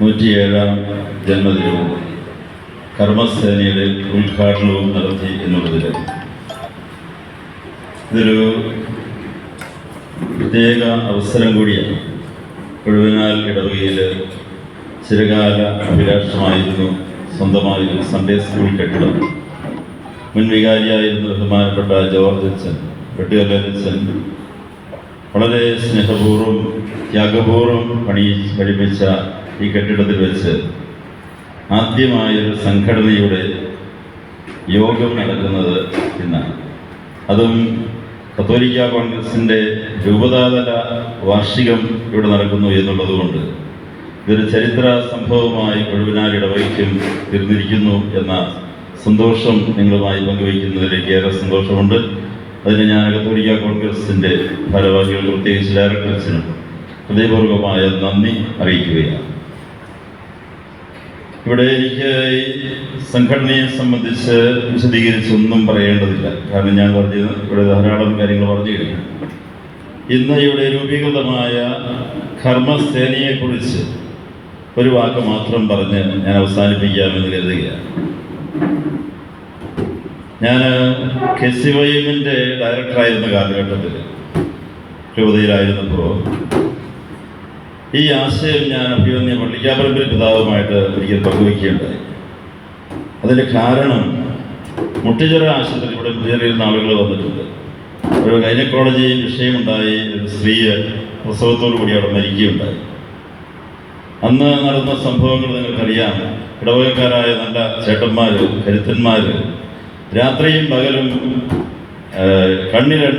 നൂറ്റിയേഴാം ജന്മദിനവും കർമ്മസേനയുടെ ഉദ്ഘാടനവും നടത്തി എന്നുള്ളതിൽ ഇതൊരു പ്രത്യേക അവസരം കൂടിയാണ്. കൊഴുവനാൽ ഇടവകയിൽ ചിരകാല അഭിലാഷമായിരുന്നു സ്വന്തമായി സൺഡേ സ്കൂൾ കെട്ടിടം. മുൻ വികാരിയായിരുന്ന ബഹുമാനപ്പെട്ട ജോർജ് അച്ഛൻ വെട്ടുകല്ലച്ചൻ വളരെ സ്നേഹപൂർവം ത്യാഗപൂർവം പണി കഴിപ്പിച്ച ഈ കെട്ടിടത്തിൽ വെച്ച് ആദ്യമായൊരു സംഘടനയുടെ യോഗം നടക്കുന്നത് ഇന്നാണ്. അതും കത്തോലിക്ക കോൺഗ്രസിന്റെ രൂപതാതല വാർഷികം ഇവിടെ നടക്കുന്നു എന്നുള്ളതുകൊണ്ട് ഇതൊരു ചരിത്ര സംഭവമായി കൊഴുവിനാൽ ഇടവഹിക്കും തീർന്നിരിക്കുന്നു എന്ന സന്തോഷം നിങ്ങളുമായി പങ്കുവയ്ക്കുന്നതിലേക്ക് ഏറെ സന്തോഷമുണ്ട്. അതിന് ഞാൻ കത്തോലിക്ക കോൺഗ്രസിന്റെ ഭാരവാഹികൾ പ്രത്യേകിച്ച് ഡയറക്ടേഴ്സിനും ഹൃദയപൂർവമായ നന്ദി അറിയിക്കുകയാണ്. ഇവിടെ എനിക്ക് ഈ സംഘടനയെ സംബന്ധിച്ച് വിശദീകരിച്ചൊന്നും പറയേണ്ടതില്ല. കാരണം ഞാൻ പറഞ്ഞത് ഇവിടെ ധാരാളം കാര്യങ്ങൾ പറഞ്ഞു കഴിഞ്ഞു ഇന്ന് ഇവിടെ രൂപീകൃതമായ കർമ്മസേനയെക്കുറിച്ച് ഒരു വാക്ക് മാത്രം പറഞ്ഞ് ഞാൻ അവസാനിപ്പിക്കാമെന്ന് കരുതുകയാണ്. ഞാൻ കെ സി ഡയറക്ടറായിരുന്ന കാലഘട്ടത്തിൽ രൂപതയിലായിരുന്നപ്പോൾ ഈ ആശയം ഞാൻ അഭിമന്യ പള്ളിക്കാപരമ്പര പിതാവുമായിട്ട് ഒരിക്കൽ പങ്കുവയ്ക്കുകയുണ്ടായി അതിന്റെ കാരണം മുട്ടിച്ചിറ ആശുപത്രി ഇവിടെ ചെറിയുന്ന ആളുകൾ വന്നിട്ടുണ്ട്. ഒരു ഗൈനക്കോളജി വിഷയമുണ്ടായി ഒരു സ്ത്രീ പ്രസവത്തോടു കൂടി അവിടെ മരിക്കുകയുണ്ടായി. അന്ന് നടന്ന സംഭവങ്ങൾ നിങ്ങൾക്കറിയാം. ഇടവകക്കാരായ നല്ല ചേട്ടന്മാർ കരുത്തന്മാർ രാത്രിയും പകലും കണ്ണിലെണ്ണ